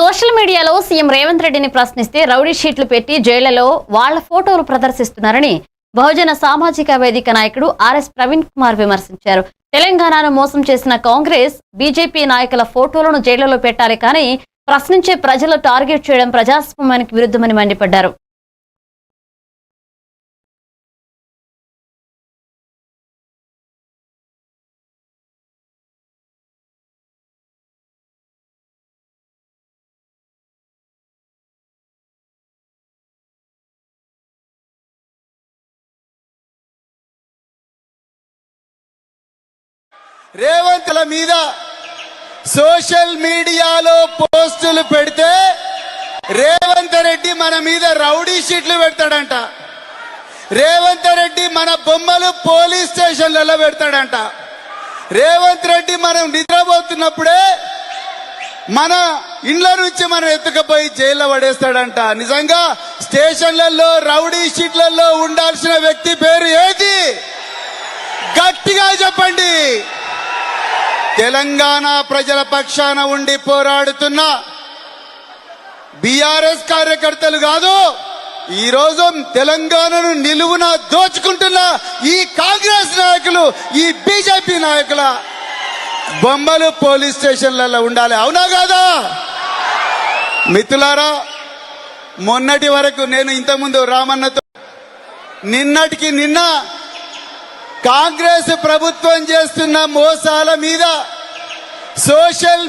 Social మీడియాలో CM Revanth రెడ్డిని ప్రశ్నిస్తే రౌడీ షీట్లు పెట్టి జైళ్ళలో వాళ్ళ ఫోటోలు ప్రదర్శిస్తున్నారని బహుజన సామాజిక వేదిక నాయకుడు ఆర్ఎస్ ప్రవీణ్ కుమార్ విమర్శించారు. తెలంగాణను మోసం చేసిన కాంగ్రెస్ బీజేపీ నాయకుల ఫోటోలను జైళ్ళలో పెట్టాలి కానీ ప్రశ్నించే ప్రజలు టార్గెట్ చేయడం ప్రజాస్వామ్యానికి విరుద్ధమని మండిపడ్డారు. రేవంత్ల మీద సోషల్ మీడియాలో పోస్టులు పెడితే రేవంత్ రెడ్డి మన మీద రౌడీ షీట్లు పెడతాడంట. రేవంత్ రెడ్డి మన బొమ్మలు పోలీస్ స్టేషన్లలో పెడతాడంట. రేవంత్ రెడ్డి మనం నిద్రపోతున్నప్పుడే మన ఇండ్ల నుంచి మనం ఎత్తుకపోయి జైల్లో పడేస్తాడంట. నిజంగా స్టేషన్లలో రౌడీ షీట్లలో ఉండాల్సిన వ్యక్తి పేరు ఏది? గట్టిగా చెప్పండి. తెలంగాణ ప్రజల పక్షాన ఉండి పోరాడుతున్న బీఆర్ఎస్ కార్యకర్తలు కాదు ఈరోజు తెలంగాణను నిలువున దోచుకుంటున్న ఈ కాంగ్రెస్ నాయకులు ఈ బీజేపీ నాయకుల బొమ్మలు పోలీస్ స్టేషన్లలో ఉండాలి. అవునా కాదా? మిత్రులారా మొన్నటి వరకు నేను ఇంతకుముందు రామన్నతో నిన్నటికి నిన్న కాంగ్రెస్ ప్రభుత్వం చేస్తున్న మోసాల మీద సోషల్